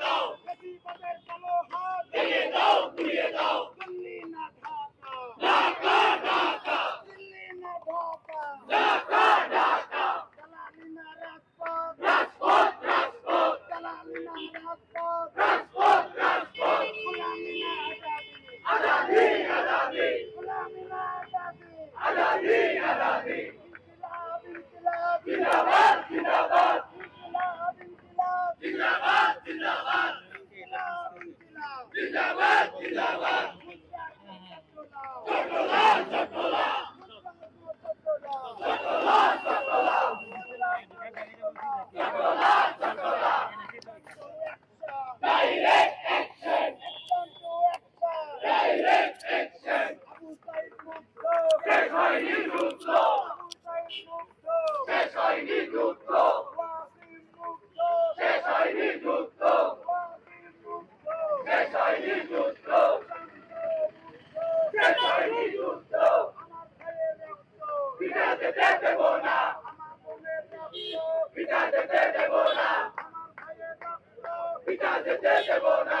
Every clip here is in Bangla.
দাও। দাও দাও। We love you, love Jindabad. পিঠা যেতে দেব না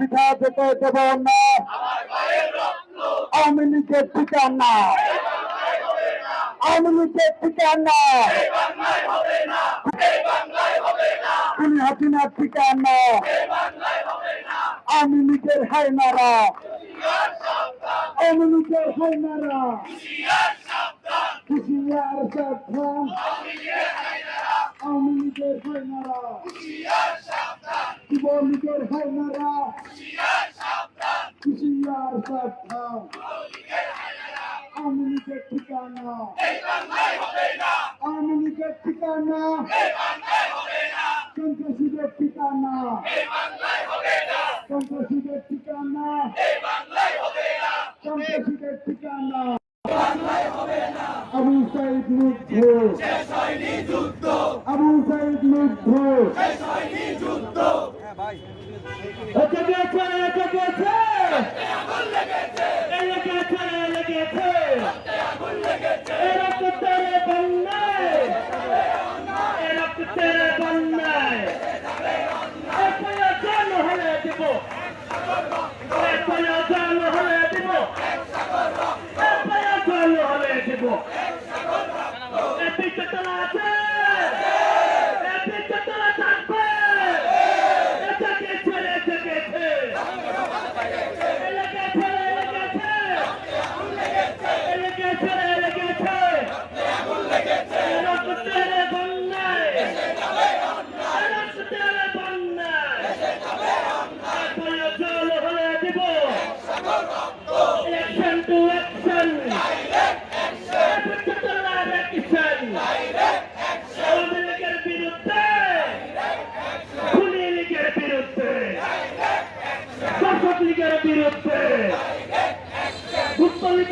টিকা যেতে দেব না আওয়ামী লীগের টিকা না আওয়ামী লীগের টিকা না তুমি হাসিনার টিকা না আওয়ামী লীগের হাইনারা আওয়ামী লীগের হাইনারা কুশিয়ার সাবধান আওয়ামী লীগের হাইনারা কুশিয়ার লীগের হাইনারা কুশিয়ার সাবধান আমি লীগের ঠিকানা। আমি লীগের ঠিকানা। সন্ত্রাসীদের ঠিকানা। সন্ত্রাসীদের ঠিকানা। সন্ত্রাসীদের ঠিকানা। আবু সাইদ মুগ্ধ। আবু সাইদ মুগ্ধ। হচ্ছে যে